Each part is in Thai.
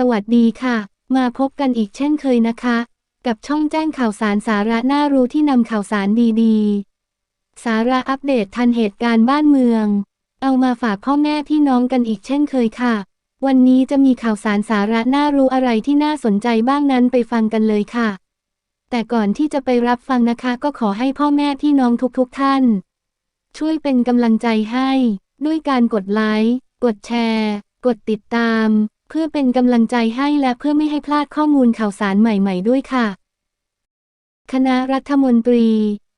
สวัสดีค่ะ มาพบกันอีกเช่นเคยนะคะ กับช่องแจ้งข่าวสารสาระน่ารู้ที่นำข่าวสารดีๆ สาระอัปเดตทันเหตุการณ์บ้านเมือง เอามาฝากพ่อแม่พี่น้องกันอีกเช่นเคยค่ะ วันนี้จะมีข่าวสารสาระน่ารู้อะไรที่น่าสนใจบ้างนั้นไปฟังกันเลยค่ะ แต่ก่อนที่จะไปรับฟังนะคะ ก็ขอให้พ่อแม่พี่น้องทุกๆทท่าน ช่วยเป็นกำลังใจให้ ด้วยการกดไลค์กดแชร์ กดติดตาม เพื่อเป็นกำลังใจให้และเพื่อไม่ให้พลาดข้อมูลข่าวสารใหม่ ๆ ด้วยค่ะ คณะรัฐมนตรี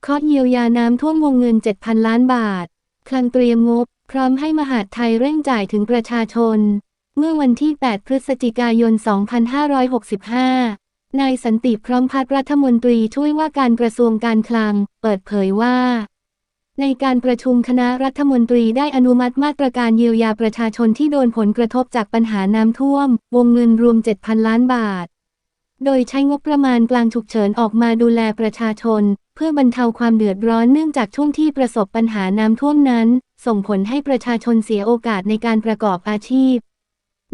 คาะเยียวยาน้ำท่วมวงเงิน 7,000 ล้านบาท คลังเตรียมงบ พร้อมให้มหาดไทยเร่งจ่ายถึงประชาชน เมื่อวันที่ 8 พฤศจิกายน 2565 นายสันติพร้อมพัฒน์รัฐมนตรีช่วยว่าการกระทรวงการคลัง เปิดเผยว่า ในการประชุมคณะรัฐมนตรีได้อนุมัติมาตรการเยียวยาประชาชนที่โดนผลกระทบจากปัญหาน้ำท่วม วงเงินรวม 7,000 ล้านบาท โดยใช้งบประมาณกลางฉุกเฉินออกมาดูแลประชาชน เพื่อบรรเทาความเดือดร้อนเนื่องจากช่วงที่ประสบปัญหาน้ำท่วมนั้น ส่งผลให้ประชาชนเสียโอกาสในการประกอบอาชีพ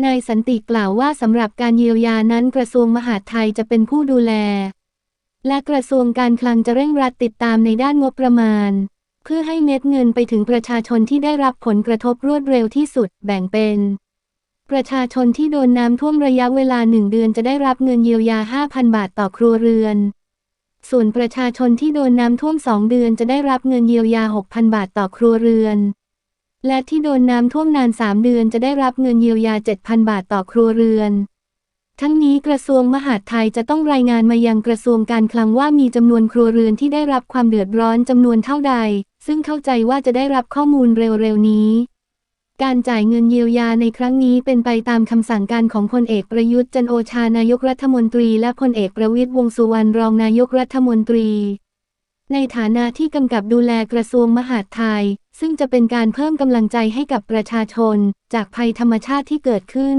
นายสันติกล่าวว่าสำหรับการเยียวยานั้นกระทรวงมหาดไทยจะเป็นผู้ดูแล และกระทรวงการคลังจะเร่งรัดติดตามในด้านงบประมาณ เพื่อให้เม็ดเงินไปถึงประชาชนที่ได้รับผลกระทบรวดเร็วที่สุด แบ่งเป็น ประชาชนที่โดนน้ำท่วมระยะเวลาหนึ่งเดือนจะได้รับเงินเยียวยา 5,000 บาทต่อครัวเรือน ส่วนประชาชนที่โดนน้ำท่วมสองเดือนจะได้รับเงินเยียวยา 6,000 บาทต่อครัวเรือน และที่โดนน้ำท่วมนาน 3 เดือนจะได้รับเงินเยียวยา 7,000 บาทต่อครัวเรือนทั้งนี้กระทรวงมหาดไทยจะต้องรายงานมายังกระทรวงการคลังว่ามีจำนวนครัวเรือนที่ได้รับความเดือดร้อนจำนวนเท่าใด ซึ่งเข้าใจว่าจะได้รับข้อมูลเร็วๆนี้ การจ่ายเงินเยียวยาในครั้งนี้เป็นไปตามคำสั่งการของพลเอกประยุทธ์จันโอชานายกรัฐมนตรีและพลเอกประวิตรวงสุวรรณรองนายกรัฐมนตรี ในฐานะที่กำกับดูแลกระทรวงมหาดไทย ซึ่งจะเป็นการเพิ่มกำลังใจให้กับประชาชน จากภัยธรรมชาติที่เกิดขึ้น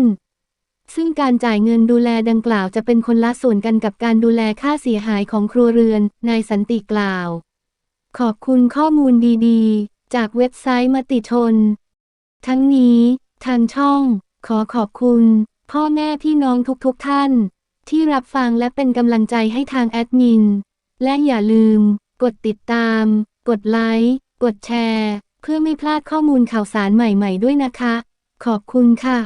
ซึ่งการจ่ายเงินดูแลดังกล่าวจะเป็นคนละส่วนกันกับการดูแลค่าเสียหายของครัวเรือน นายสันติกล่าว ขอบคุณข้อมูลดีๆ จากเว็บไซต์มติชน ทั้งนี้ทางช่องขอขอบคุณ พ่อแม่พี่น้องทุกๆทท่าน ที่รับฟังและเป็นกำลังใจให้ทางแอดมิน และอย่าลืม กดติดตาม กดไลค์ กดแชร์ เพื่อไม่พลาดข้อมูลข่าวสารใหม่ๆด้วยนะคะ ขอบคุณค่ะ